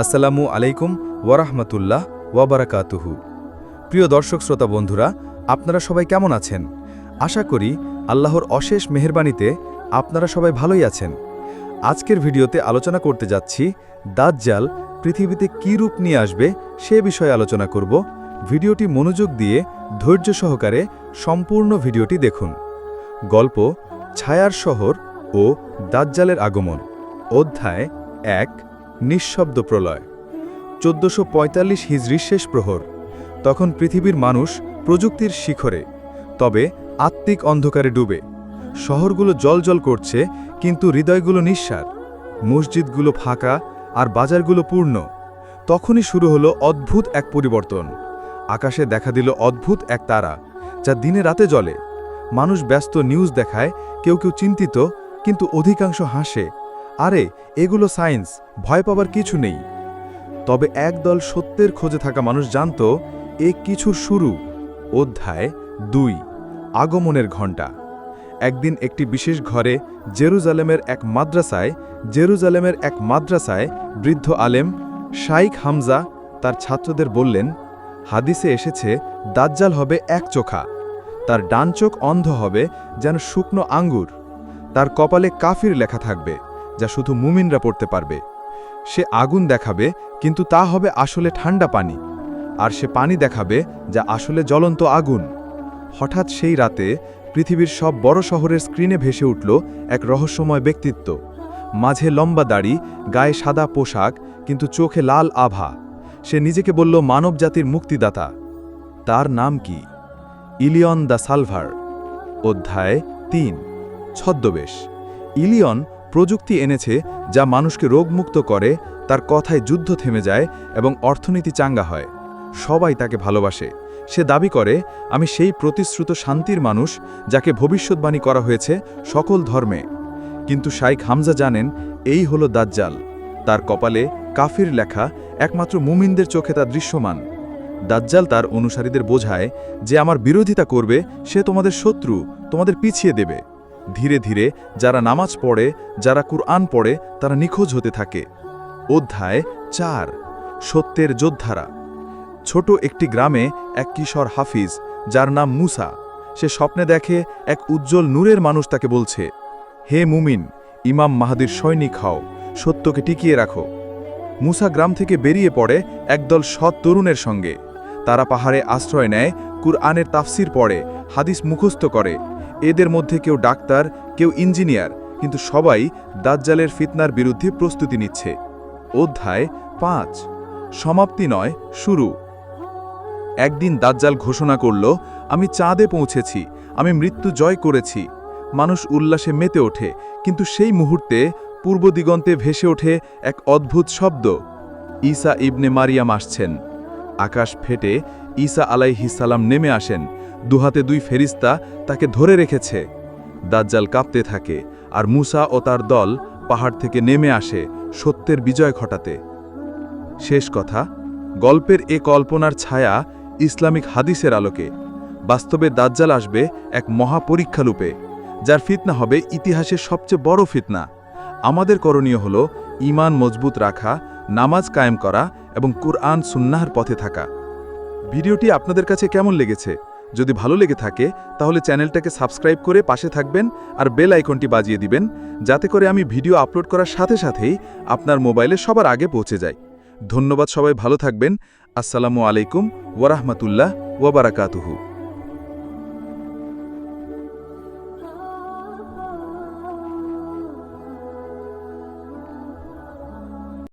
আসসালামু আলাইকুম ওয়ারাহমাতুল্লাহ ওয়াবারাকাতুহু। প্রিয় দর্শক শ্রোতা বন্ধুরা, আপনারা সবাই কেমন আছেন? আশা করি আল্লাহর অশেষ মেহেরবানিতে আপনারা সবাই ভালোই আছেন। আজকের ভিডিওতে আলোচনা করতে যাচ্ছি, দাজ্জাল পৃথিবীতে কী রূপ নিয়ে আসবে সে বিষয়ে আলোচনা করব। ভিডিওটি মনোযোগ দিয়ে ধৈর্য সহকারে সম্পূর্ণ ভিডিওটি দেখুন। গল্প, ছায়ার শহর ও দাজ্জালের আগমন। অধ্যায় এক নিঃশব্দ প্রলয়। চোদ্দশো পঁয়তাল্লিশ হিজড়ির শেষ প্রহর। তখন পৃথিবীর মানুষ প্রযুক্তির শিখরে, তবে আত্মিক অন্ধকারে ডুবে। শহরগুলো জলজল করছে, কিন্তু হৃদয়গুলো নিঃসার। মসজিদগুলো ফাঁকা আর বাজারগুলো পূর্ণ। তখনই শুরু হলো অদ্ভুত এক পরিবর্তন। আকাশে দেখা দিল অদ্ভুত এক তারা, যা দিনে রাতে জ্বলে। মানুষ ব্যস্ত নিউজ দেখায়, কেউ কেউ চিন্তিত, কিন্তু অধিকাংশ হাসে। আরে, এগুলো সায়েন্স, ভয় পাবার কিছু নেই। তবে একদল সত্যের খোঁজে থাকা মানুষ জানত, এ কিছু শুরু, অধ্যায় দুই, আগমনের ঘণ্টা। একদিন একটি বিশেষ ঘরে, জেরুজালেমের এক মাদ্রাসায়, জেরুজালেমের এক মাদ্রাসায় বৃদ্ধ আলেম, শাইখ হামজা, তার ছাত্রদের বললেন, হাদিসে এসেছে, দাজ্জাল হবে এক চোখা। তার ডান চোখ অন্ধ হবে, যেন শুকনো আঙ্গুর। তার কপালে কাফির লেখা থাকবে। যা শুধু মুমিনরা পড়তে পারবে। সে আগুন দেখাবে, কিন্তু তা হবে আসলে ঠান্ডা পানি। আর সে পানি দেখাবে, যা আসলে জ্বলন্ত আগুন। হঠাৎ সেই রাতে পৃথিবীর সব বড় শহরের স্ক্রিনে ভেসে উঠল এক রহস্যময় ব্যক্তিত্ব। মাঝে লম্বা দাড়ি, গায়ে সাদা পোশাক, কিন্তু চোখে লাল আভা। সে নিজেকে বলল মানবজাতির মুক্তিদাতা। তার নাম কি? Ilion the saviour. অধ্যায় তিন। ছদ্মবেশ। ইলিয়ন প্রযুক্তি এনেছে যা মানুষকে রোগমুক্ত করে, তার কথায় যুদ্ধ থেমে যায় এবং অর্থনীতি চাঙ্গা হয়। সবাই তাকে ভালোবাসে। সে দাবি করে, আমি সেই প্রতিশ্রুত শান্তির মানুষ যাকে ভবিষ্যৎবাণী করা হয়েছে সকল ধর্মে। কিন্তু শাইখ হামজা জানেন, এই হলো দাজ্জাল। তার কপালে কাফির লেখা একমাত্র মুমিনদের চোখে তা দৃশ্যমান। দাজ্জাল তার অনুসারীদের বোঝায় যে, আমার বিরোধিতা করবে, সে তোমাদের শত্রু, তোমাদের পিছিয়ে দেবে। ধীরে ধীরে যারা নামাজ পড়ে, যারা কুরআন পড়ে, তারা নিখোঁজ হতে থাকে। অধ্যায় চার, সত্যের যোদ্ধারা। ছোট একটি গ্রামে এক কিশোর হাফিজ, যার নাম মুসা, সে স্বপ্নে দেখে এক উজ্জ্বল নূরের মানুষ তাকে বলছে, হে মুমিন, ইমাম মাহাদির সৈনিক হও, সত্যকে টিকিয়ে রাখো। মুসা গ্রাম থেকে বেরিয়ে পড়ে একদল সৎ তরুণের সঙ্গে। তারা পাহাড়ে আশ্রয় নেয়, কুরআনের তাফসির পড়ে, হাদিস মুখস্থ করে। এদের মধ্যে কেউ ডাক্তার, কেউ ইঞ্জিনিয়ার, কিন্তু সবাই দাজ্জালের ফিতনার বিরুদ্ধে প্রস্তুতি নিচ্ছে। অধ্যায় পাঁচ। সমাপ্তি নয়, শুরু। একদিন দাজ্জাল ঘোষণা করল, আমি চাঁদে পৌঁছেছি, আমি মৃত্যু জয় করেছি। মানুষ উল্লাসে মেতে ওঠে, কিন্তু সেই মুহূর্তে পূর্ব দিগন্তে ভেসে ওঠে এক অদ্ভুত শব্দ। ঈসা ইবনে মারিয়াম আসছেন। আকাশ ফেটে ঈসা আলাইহিসাল্লাম নেমে আসেন। দুহাতে দুই ফেরিস্তা তাকে ধরে রেখেছে। দাজ্জাল কাঁপতে থাকে আর মুসা ও তার দল পাহাড় থেকে নেমে আসে সত্যের বিজয় ঘটাতে। শেষ কথা, গল্পের এ কল্পনার ছায়া ইসলামিক হাদিসের আলোকে। বাস্তবে দাজ্জাল আসবে এক মহাপরীক্ষালূপে যার ফিতনা হবে ইতিহাসের সবচেয়ে বড় ফিতনা। আমাদের করণীয় হল ঈমান মজবুত রাখা নামাজ কায়েম করা এবং কুরআন সুন্নাহর পথে থাকা। ভিডিওটি আপনাদের কাছে কেমন লেগেছে? যদি ভালো লেগে থাকে, তাহলে চ্যানেলটাকে সাবস্ক্রাইব করে পাশে থাকবেন আর বেল আইকনটি বাজিয়ে দিবেন, যাতে করে আমি ভিডিও আপলোড করার সাথে সাথেই আপনার মোবাইলে সবার আগে পৌঁছে যায়। ধন্যবাদ সবাই, ভালো থাকবেন। আসসালামু আলাইকুম ওয়ারাহমাতুল্লাহ ওয়াবারাকাতুহু